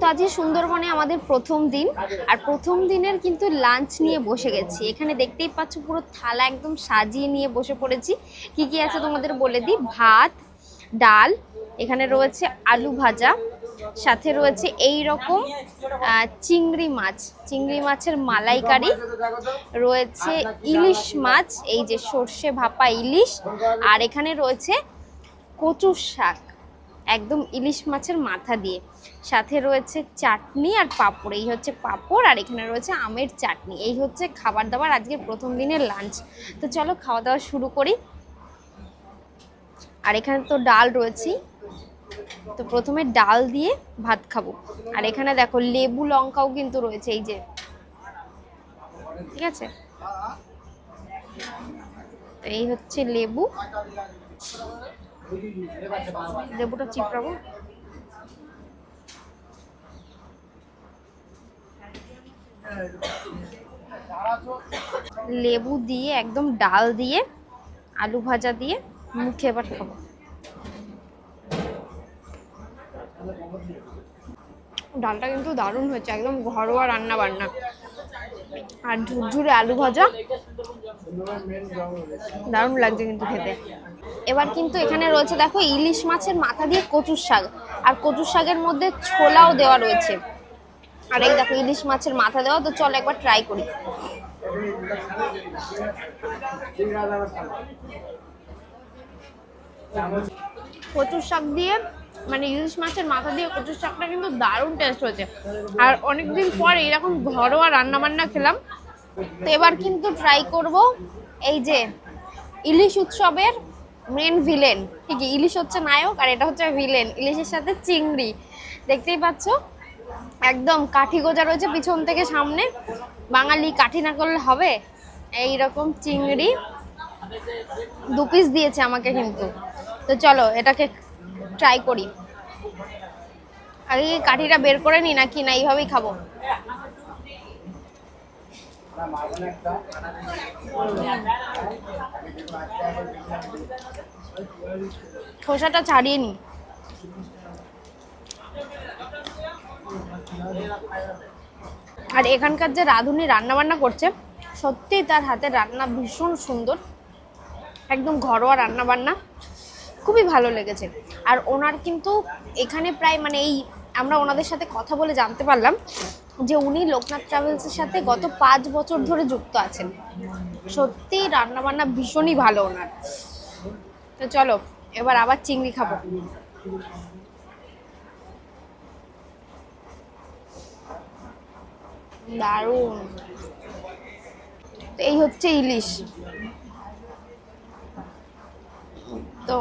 তো আজকে সুন্দরবনে আমাদের প্রথম দিন, আর প্রথম দিনের কিন্তু লাঞ্চ নিয়ে বসে গেছি। এখানে দেখতেই পাচ্ছ পুরো থালা একদম সাজিয়ে নিয়ে বসে পড়েছি। কি কি আছে তোমাদের বলে দিই? ভাত, ডাল, এখানে রয়েছে আলু ভাজা, সাথে রয়েছে এই রকম চিংড়ি মাছ। চিংড়ি মাছের মালাইকারি, রয়েছে ইলিশ মাছ, এই যে সর্ষে ভাপা ইলিশ, আর এখানে রয়েছে কচুর শাক। একদম ইলিশ মাছের মাথা দিয়ে। সাথে রয়েছে চাটনি আর পাঁপড়। এই হচ্ছে পাঁপড় আর এখানে রয়েছে আমের চাটনি। এই হচ্ছে খাবার দাবার আজকে প্রথম দিনের লাঞ্চ তো চলো খাওয়া দাওয়া শুরু করি। আর এখানে তো ডাল রয়েছেই তো প্রথমে ডাল দিয়ে ভাত খাব। আর এখানে দেখো লেবু, লঙ্কাও কিন্তু রয়েছে। এই যে, ঠিক আছে? এই হচ্ছে লেবু। লেবুটা চিপড়াবো। লেবু দিয়ে, একদম ডাল দিয়ে, আলু ভাজা দিয়ে, মুখে এবার খাব। ডালটা কিন্তু দারুণ হয়েছে, একদম ঘরোয়া রান্না বান্না আর ঝুরঝুরে আলু ভাজা। দারুণ লাগছে কিন্তু খেতে। এবার কিন্তু এখানে রয়েছে, দেখো, ইলিশ মাছের মাথা দিয়ে কচুর শাক। আর কচুর শাকের মধ্যে ছোলাও দেওয়া রয়েছে। আর এই দেখো, ইলিশ মাছের মাথা দেওয়া, তো চলো একবার ট্রাই করি। কচুর শাক দিয়ে মানে ইলিশ মাছের মাথা দিয়ে কচুর শাকটা কিন্তু দারুণ টেস্ট হয়েছে। আর অনেকদিন পর এরকম ঘরোয়া রান্না বান্না খেলাম। তো এবার কিন্তু ট্রাই করব এই যে ইলিশ উৎসবের মেন ভিলেন ঠিক ইলিশ হচ্ছে নায়ক আর এটা হচ্ছে ভিলেন ইলিশের সাথে চিংড়ি। দেখতেই পাচ্ছ? একদম কাঠি গোজা রয়েছে পিছন থেকে সামনে। বাঙালি কাঠি না করলে হবে? এই রকম চিংড়ি। দু পিস দিয়েছে আমাকে কিন্তু। তো চলো, এটাকে ট্রাই করি। আগে কাঠিটা বের করে নি নাকি? না, এইভাবেই খাব। খোসাটা ছাড়িয়ে নি। আর এখানকার যে রাঁধুনি রান্না বান্না করছে, সত্যিই তার হাতের রান্না ভীষণ সুন্দর। একদম ঘরোয়া রান্না বান্না খুবই ভালো লেগেছে। আর ওনার কিন্তু এখানে প্রায় মানে এই আমরা ওনাদের সাথে কথা বলে জানতে পারলাম যে উনি লোকনাথ ট্রাভেলসের সাথে গত পাঁচ বছর ধরে যুক্ত আছেন। সত্যিই রান্না বান্না ভীষণই ভালো ওনার। তো চলো, এবার আবার চিংড়ি খাব। দারুণ। এই হচ্ছে ইলিশ। তো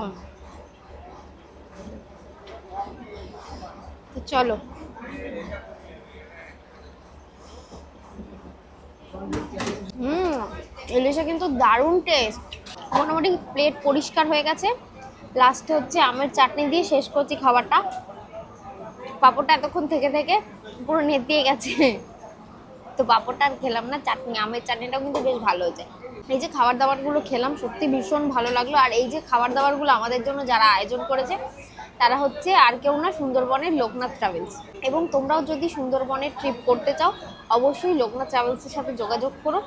চলো। হুম, ইলিশে কিন্তু দারুণ টেস্ট মোটামুটি প্লেট পরিষ্কার হয়ে গেছে। লাস্টে হচ্ছে আমের চাটনি দিয়ে শেষ করছি খাবারটা। পাঁপড়টা এতক্ষণ থেকে থেকে পুরো নেতিয়ে গেছে। তো পাঁপড়টা আর খেলাম না, চাটনি, আমের চাটনিটাও কিন্তু বেশ ভালো হয়েছে। এই যে খাবার দাবারগুলো খেলাম, সত্যি ভীষণ ভালো লাগল। আর এই যে খাবার দাবারগুলো আমাদের জন্য যারা আয়োজন করেছে তারা হচ্ছে আর কেউ না সুন্দরবনের লোকনাথ ট্রাভেলস। এবং তোমরাও যদি সুন্দরবনের ট্রিপ করতে চাও, অবশ্যই লোকনাথ ট্রাভেলসের সাথে যোগাযোগ করো।